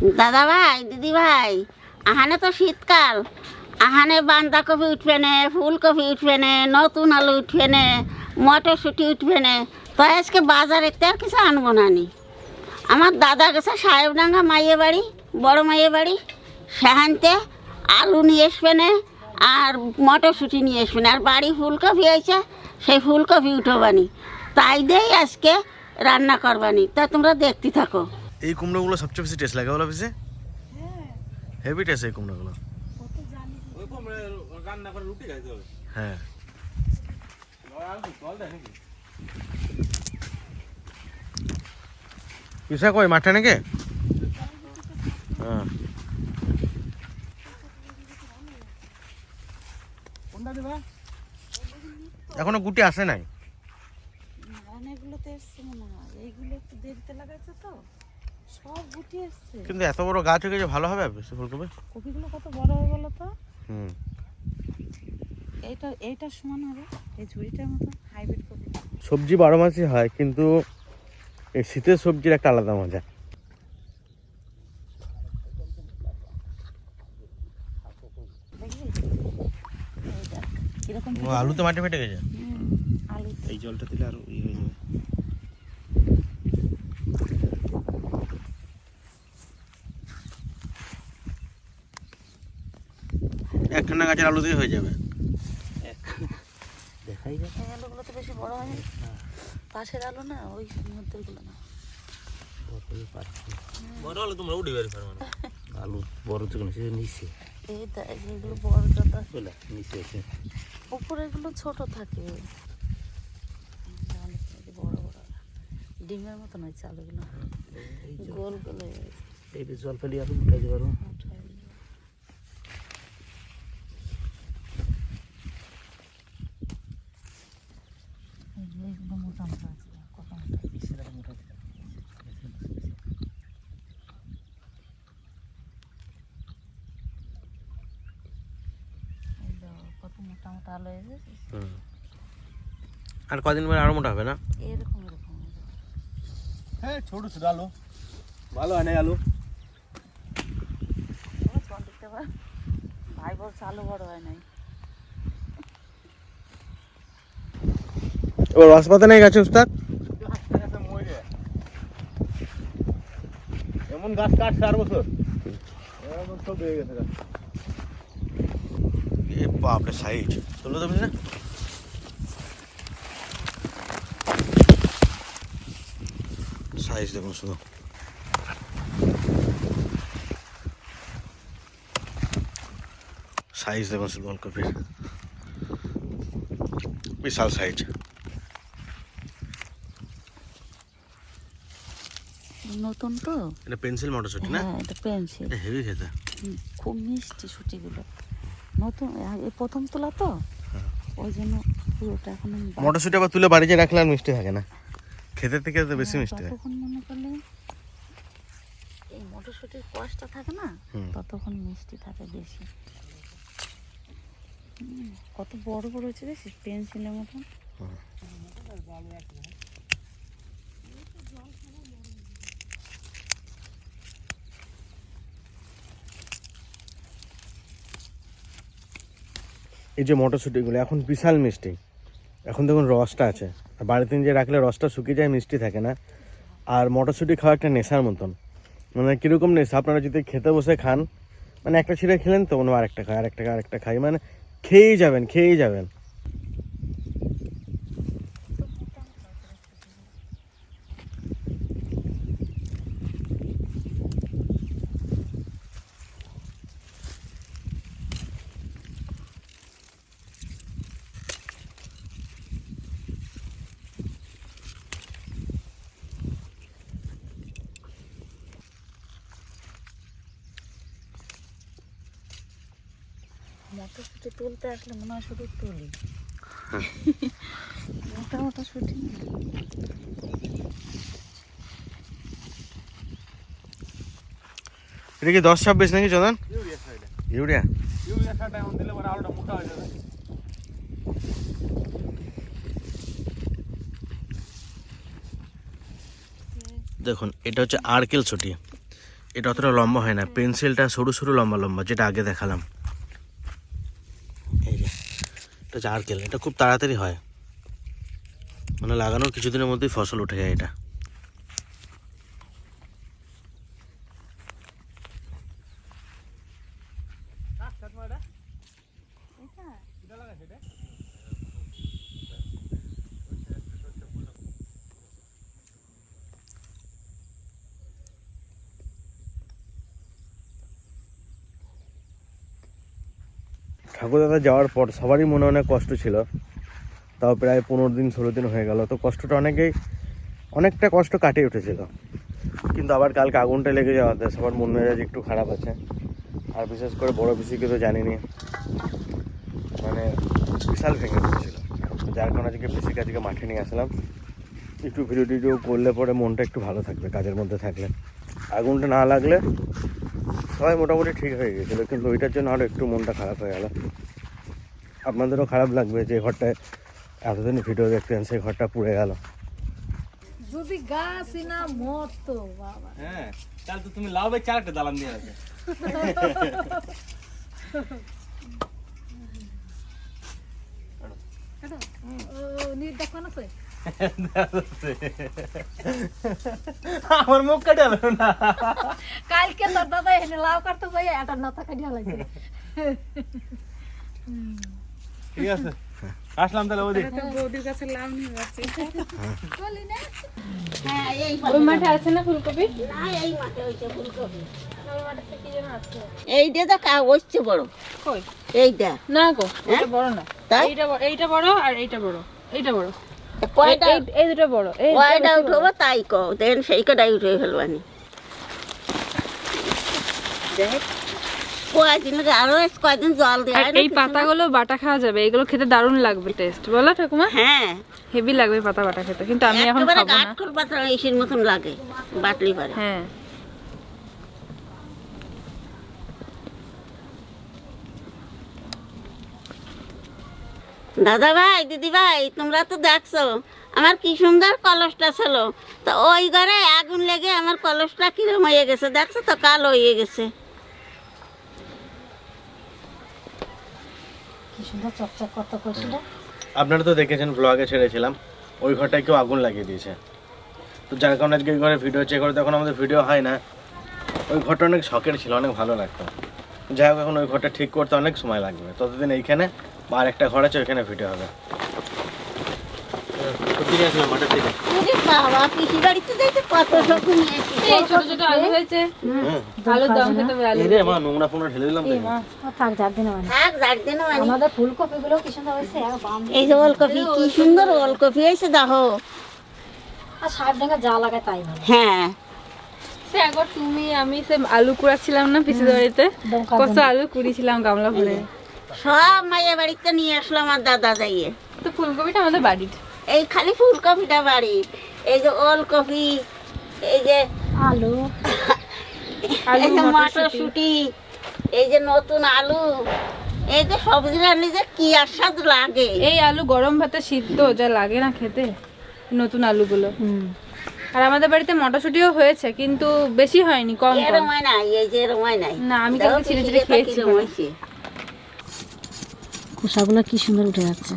দাদা ভাই দিদি ভাই আহানে তো শীতকাল। আহানে বাঁধাকপি উঠবে না, ফুলকপি উঠবে না, নতুন আলু উঠবে না, মটরশুঁটি উঠবে না। তো আজকে বাজারে আর কিছু আনব না নি। আমার দাদা গেছে সাহেবডাঙ্গা মাইয়ে বাড়ি, বড় মাইয়ে বাড়ি। সেহানতে আলু নিয়ে আসবে না আর মটরশুঁটি নিয়ে আসবে না। আর বাড়ি ফুলকপি আছে সেই ফুলকপি উঠোবানি। তাই দিয়েই আজকে রান্না করবানি। তা তোমরা দেখতে থাকো। এই কুমড়োগুলো সবচেয়ে বেশি টেস্ট লাগে বলো বেশি হেভি টেস্ট এই কুমড়োগুলো। হ্যাঁ। পিসা কই মাঠে নাকি? হ্যাঁ। এখনও গুটি আসে নাই? অনেকগুলোতে এসছে মনে হয়। এইগুলো একটু দেরিতে লাগাইছে তো। সব গুটি এসছে। কিন্তু এত বড় গাছ হয়ে গেছে ভালো হবে ফুলকপি? কপিগুলো কত বড় হয়ে গেল তো? হুম। এইটা এইটা সমান হবে এই ঝুড়িটার মতো হাইব্রিড কপি। সবজি বারো মাসই হয় কিন্তু এই শীতের সবজির একটা আলাদা মজা। আলু তো মাটি ফেটে গেছে? আলু এই জলটা দিলে আরও ইয়ে একখানা গাছের আলু দিয়ে হয়ে যাবে। দেখাই যায় এই আলুগুলো তো বেশি বড় হয়নি। পাশের আলু না ওই মধ্যেগুলো না। বড় আলু তোমরা উঠে বের পারো আলু বড় তো কোনো নিচে। এই দেখ এগুলো বড় নিচে আছে। উপরে এগুলো ছোট থাকে। বড় বড়। ডিমের মতো নয় চালুগুলো গোল গোল। হয়ে এই জল ফেলি আলু উঠাই দিতে পারো এইগুলো মোটা মোটা আছে কত মোটা এই দেখো, কত মোটা আলো আর কদিন পরে আরও মোটা হবে না? এরকম এরকম। হ্যাঁ ছোট ছোট আলু। ভালো হয় না আলু? ভাই বলছে আলু বড় হয় নাই। এবার রস পাতা নেই গাছে উস্তাদ। এমন গাছ কাটছে আর বছর। এমন সব হয়ে গেছে গাছ। এ বাপরে সাইজ তুলো তুমি না সাইজ দেখুন শুধু। সাইজ দেখুন শুধু ফুলকপির বিশাল সাইজ। নতুন তো? এটা পেন্সিল মটরশুটি না? হ্যাঁ এটা পেন্সিল। এটা হেভি খেতে। খুব মিষ্টি সুটিগুলো। নতুন এই প্রথম তোলা তো? ওই জন্য পুরোটা এখন মটরশুটি আবার তুলে বাড়িতে রাখলে আর মিষ্টি থাকে না। খেতে থেকে তো বেশি মিষ্টি হয়। ততক্ষণ মনে করলে এই মটরশুটির কষটা থাকে না ততক্ষণ মিষ্টি থাকে বেশি। কত বড় বড় হচ্ছে দেখছিস পেন্সিলের মতন। এই যে মটরশুঁটিগুলো, এখন বিশাল মিষ্টি। এখন দেখুন রসটা আছে। আর বাড়িতে যে রাখলে রসটা শুকিয়ে যায়, মিষ্টি থাকে না। আর মটরশুঁটি খাওয়া একটা নেশার মতন। মানে কীরকম নেশা? আপনারা যদি খেতে বসে খান মানে একটা ছিঁড়ে খেলেন তো, অন্য আরেকটা খাই আরেকটা আরেকটা খাই মানে খেয়েই যাবেন খেয়েই যাবেন মটরশুটি তুলতে আসলে মনে হয় শুধু তুলি মোটা মোটা শুটি এটা কি দশ ছাব্বিশ নাকি চদান ইউরিয়া ইউরিয়া? সারটা এখন দিলে পরে আলুটা মোটা হয়ে যাবে। দেখুন এটা হচ্ছে আরকেল ছুটি। এটা অতটা লম্বা হয় না। পেন্সিলটা সরু সরু লম্বা লম্বা যেটা আগে দেখালাম। এটা চারকেল এটা খুব তাড়াতাড়ি হয়। মানে লাগানোর কিছুদিনের মধ্যেই ফসল উঠে যায় এটা। ঠাকুরদাদা যাওয়ার পর সবারই মনে অনেক কষ্ট ছিল। তাও প্রায় পনেরো দিন, ষোলো দিন হয়ে গেল। তো কষ্টটা অনেকেই, অনেকটা কষ্ট কাটিয়ে উঠেছিল। কিন্তু আবার কালকে আগুনটা লেগে যাওয়াতে সবার মন মেজাজ একটু খারাপ আছে। আর বিশেষ করে বড় পিসিকে তো জানিনি। মানে বিশাল ভেঙে পড়েছিল। যার কারণে আজকে পিসিকে আজকে মাঠে নিয়ে আসলাম। একটু ভিডিও টিডিও করলে পরে মনটা একটু ভালো থাকবে, কাজের মধ্যে থাকলে। আগুনটা না লাগলে সবাই মোটামুটি ঠিক হয়ে গেছিল কিন্তু ওইটার জন্য আরও একটু মনটা খারাপ হয়ে গেল। আপনাদেরও খারাপ লাগবে যে ঘরটায় এতদিন ভিডিও দেখতেন সেই ঘরটা পুড়ে গেল। যদি গাছ না মরতো বাবা। হ্যাঁ তাহলে তো তুমি লাভ চারটা দালান দিয়ে আছে ও দেখো না আমার মুখ কাটে গেল না। কালকে তোর দাদা এখানে লাউ কাটতে যাই এটা নাতা কাটিয়া লাগে ঠিক আছে। আসলাম তাহলে ওদিক বলি না। হ্যাঁ এই ওই মাঠে আছে না ফুলকপি? না এই মাঠে হয়েছে ফুলকপি। এইটা কা হচ্ছে বড়। কই? এইটা না গো হ্যাঁ? এটা বড় না। এইটা এইটা বড় আর এইটা বড়। এইটা বড়। এই- এই- এই দুটো বড়। এই কয়টা উঠবো? তাই কো দেন সেই কটাই উঠে ফেলবানি কয়দিন আরও কয়দিন জল দেওয়া এই পাতাগুলো বাটা খাওয়া যাবে। এগুলো খেতে দারুণ লাগবে টেস্ট বলো ঠাকুমা। হ্যাঁ। হেভি লাগবে পাতা বাটা খেতে। কিন্তু আমি এখন খাব না। মতন লাগে বাটলি পারে হ্যাঁ। দাদা ভাই দিদি ভাই তোমরা তো দেখছ আমার কি সুন্দর কলসটা ছিল। তো ওই ঘরে আগুন লেগে আমার কলসটা কিরম হয়ে গেছে দেখছ তো কালো হয়ে গেছে। কি সুন্দর চকচক করতে করছিল। আপনারা তো দেখেছেন ব্লগে ছেড়েছিলাম। ওই ঘরটায় কেউ আগুন লাগিয়ে দিয়েছে। তো যার কারণে আজকে ওই ঘরে ভিডিও চেক করে তখন আমাদের ভিডিও হয় না। ওই ঘরটা অনেক শখের ছিল অনেক ভালো লাগতো। যাই হোক এখন ওই ঘরটা ঠিক করতে অনেক সময় লাগবে। ততদিন এইখানে বা আরেকটা ঘর আছে ওইখানে ভিডিও হবে। এই মানে। মানে। সুন্দর হয়েছে এই যে ওলকপি কি সুন্দর ওলকপি হয়েছে দেখো। আর সাহেব ডাঙ্গা যা লাগায় তাই ভালো। হ্যাঁ। সে একবার তুমি আমি সে আলু কুড়াচ্ছিলাম না পিসিদের বাড়িতে। কত আলু কুড়িয়েছিলাম গামলা ভরে সব মায়ের বাড়িতে নিয়ে আসলো আমার দাদা যাইয়ে। তো ফুলকপিটা আমাদের বাড়ির। এই খালি ফুলকপিটা বাড়ি। এই যে ওলকপি এই যে আলু। এই যে মটরশুঁটি। এই যে নতুন আলু এই যে সবজি রান্নি যে কি আস্বাদ লাগে। এই আলু গরম ভাতে সিদ্ধ যা লাগে না খেতে নতুন আলুগুলো। আর আমাদের বাড়িতে মটরশুঁটিও হয়েছে কিন্তু বেশি হয়নি কম কম। এরম হয় নাই এই যে এরম হয় নাই। না, আমি কালকে ছিঁড়ে ছিঁড়ে খেয়েছি। খোসাগুলো কি সুন্দর উঠে যাচ্ছে।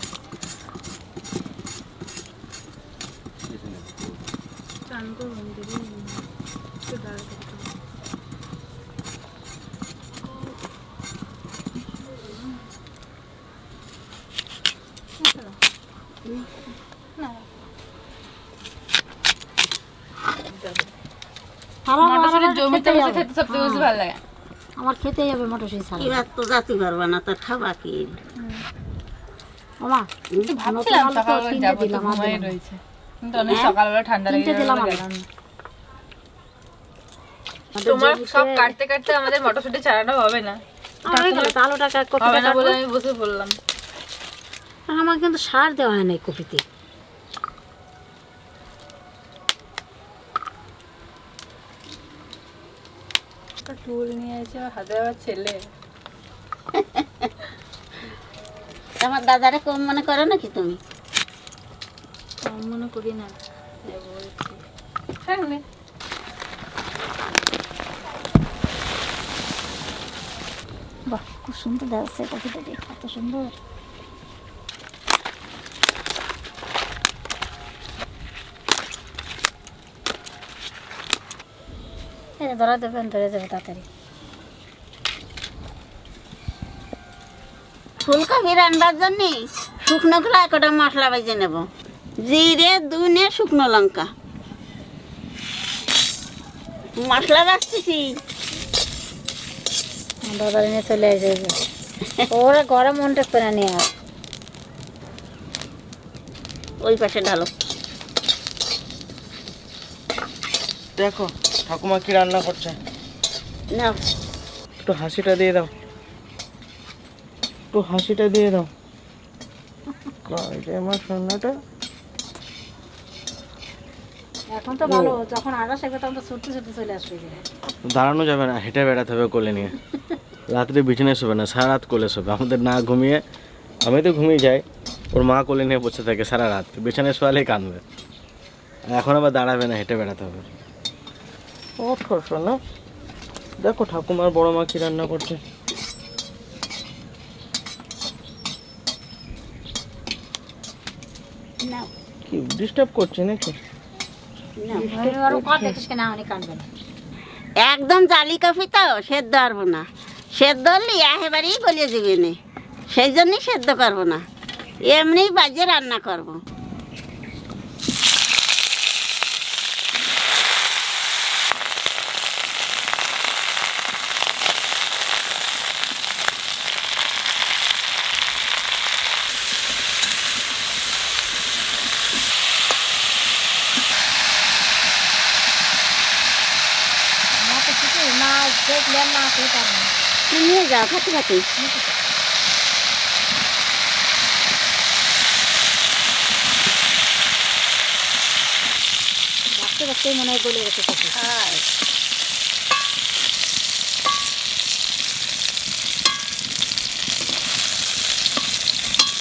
আমার খেতে যাবে। হবে মটরশুঁটি ছাড়া এবার তো যাতে পারবা না তার খাবা কি? ওমা ভাবছিলাম নতুন আলু তো সকালবেলা যাব তো ঘুমাই রয়েছে কিন্তু অনেক সকালবেলা ঠান্ডা লেগে গেল দিলাম বলে আমি। গেলাম। না। তোমার সব কাটতে কাটতে আমাদের মটরশুঁটি ছাড়াটা হবে না। আমার হয়ে গেল তো, আলুটা কাট- হবে না বলে আমি বসে বললাম আমার কিন্তু সার দেওয়া হয় না কপিতে টুল নিয়ে এসে হাতে আবার ছেলে। তোমার দাদারে কম মনে করো নাকি তুমি? কম মনে করি না। হ্যাঁ, বাহ খুব সুন্দর কত সুন্দর। ধরা দেবেন ধরে দেবে তাড়াতাড়ি। ফুলকপি রান্নার জন্য শুকনো গুলা কটা মশলা বেজে নেব। জিরে দুনে শুকনো লঙ্কা। মশলা বাছতেছি দাদা নিয়ে চলে আসে ওরা গরম মন রাখবে না নিয়ে ওই পাশে ঢালো। দেখো ঠাকুমা কি রান্না করছে। না একটু হাসিটা দিয়ে দাও। একটু হাসিটা দিয়ে দাও। আমার সোনাটা এখন তো ভালো যখন আড়া শেখবে তখন তো ছুটতে ছুটতে চলে আসবে দাঁড়ানো যাবে না হেঁটে বেড়াতে হবে কোলে নিয়ে। রাত্রে বিছানায় শোবে না সারা রাত কোলে শোবে। আমাদের না ঘুমিয়ে আমি তো ঘুমিয়ে যাই। ওর মা কোলে নিয়ে বসে থাকে সারা রাত বিছানায় শোয়ালেই কাঁদবে। আর এখন আবার দাঁড়াবে না হেঁটে বেড়াতে হবে। ও শোনা দেখো ঠাকুমার বড় মা কি রান্না করছে না কি ডিস্টার্ব করছে নাকি? একদম জালি কফি তো সেদ্ধ পারব না। সেদ্ধ হলে একেবারেই গলিয়ে দিবে না। সেই জন্যই সেদ্ধ করব না। এমনি বাজে রান্না করব। না তো কিছু না দেখলে না খেতে পারবে না তুমি নিয়ে যাও খাতে খাতে বাচ্চা বাচ্চাই মনে হয় গলে গেছে কফি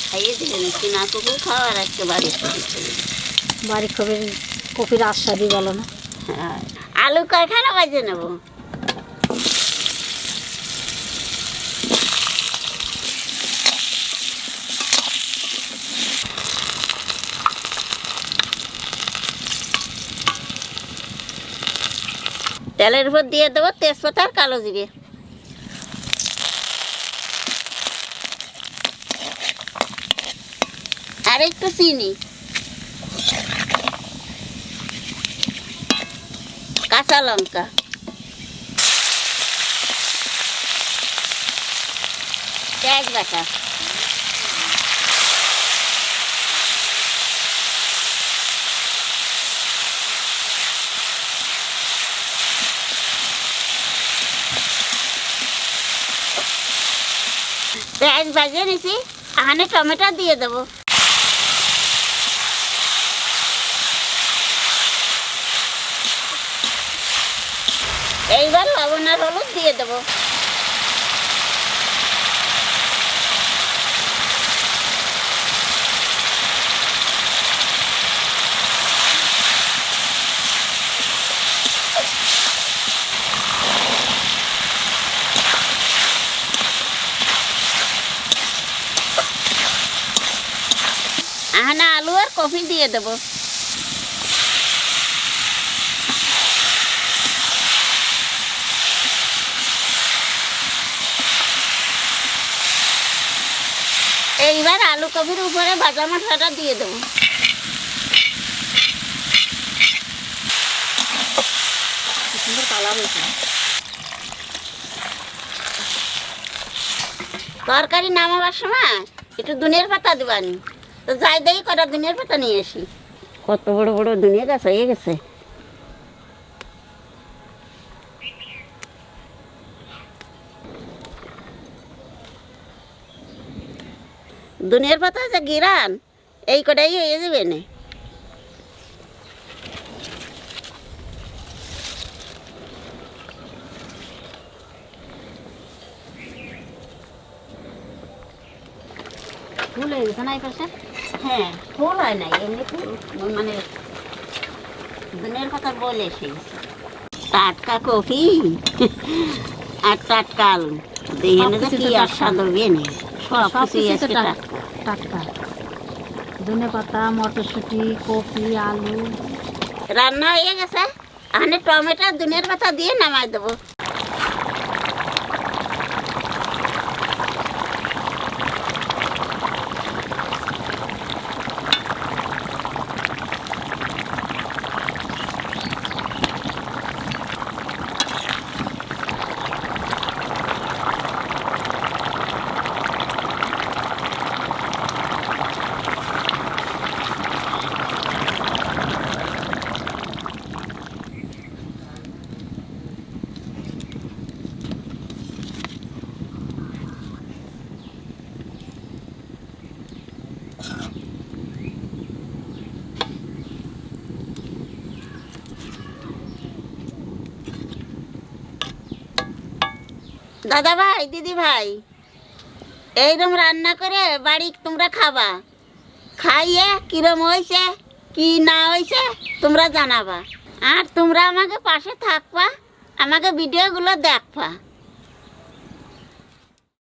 খাইয়ে দিলেন কিনা কুকুর খাওয়ার একেবারে বাড়ি কফির কফির আস্বাদই বলো না। হ্যাঁ। আলু কয়খানা বাজে নেব? তেলের উপর দিয়ে দেবো তেজপাতা আর কালো জিরে। আর একটু চিনি। কাঁচা লঙ্কা। পেঁয়াজ বাটা। পেঁয়াজ ভাজিয়ে নিছি এখানে টমেটো দিয়ে দেবো। এইবার লবণ আর হলুদ দিয়ে দেবো এখানে আলু আর কফি দিয়ে দেবো। এইবার আলু কফির উপরে ভাজা মশলাটা দিয়ে দেবো। সুন্দর কালার হয়েছে। তরকারি নামাবার সময় একটু দুনিয়ার পাতা দিবানি তো যাই দেখি কটা দুনিয়ার পাতা নিয়ে আসি। কত বড় বড় দুনিয়া গাছ হয়ে গেছে। দুনিয়ার পাতা যে গিরান, এই কটাই হয়ে যাবে না। ফুল হয়ে গেছে না এই পাশে? হ্যাঁ ফুল হয় নাই এমনি মানে কথা বলে টাটকা কফি আর টাটকা আলু। কি আর সব কিছুই টাটকা। টাটকা। ধনে পাতা মটরশুঁটি কপি আলু। রান্না হয়ে গেছে। এখানে টমেটো দুনের পাতা দিয়ে নামাই দেবো। দাদা ভাই দিদি ভাই এইরকম রান্না করে বাড়ি তোমরা খাবা। খাইয়ে কিরম হয়েছে, কি না হয়েছে, তোমরা জানাবা। আর তোমরা আমাকে পাশে থাকবা, আমাকে ভিডিওগুলো দেখবা।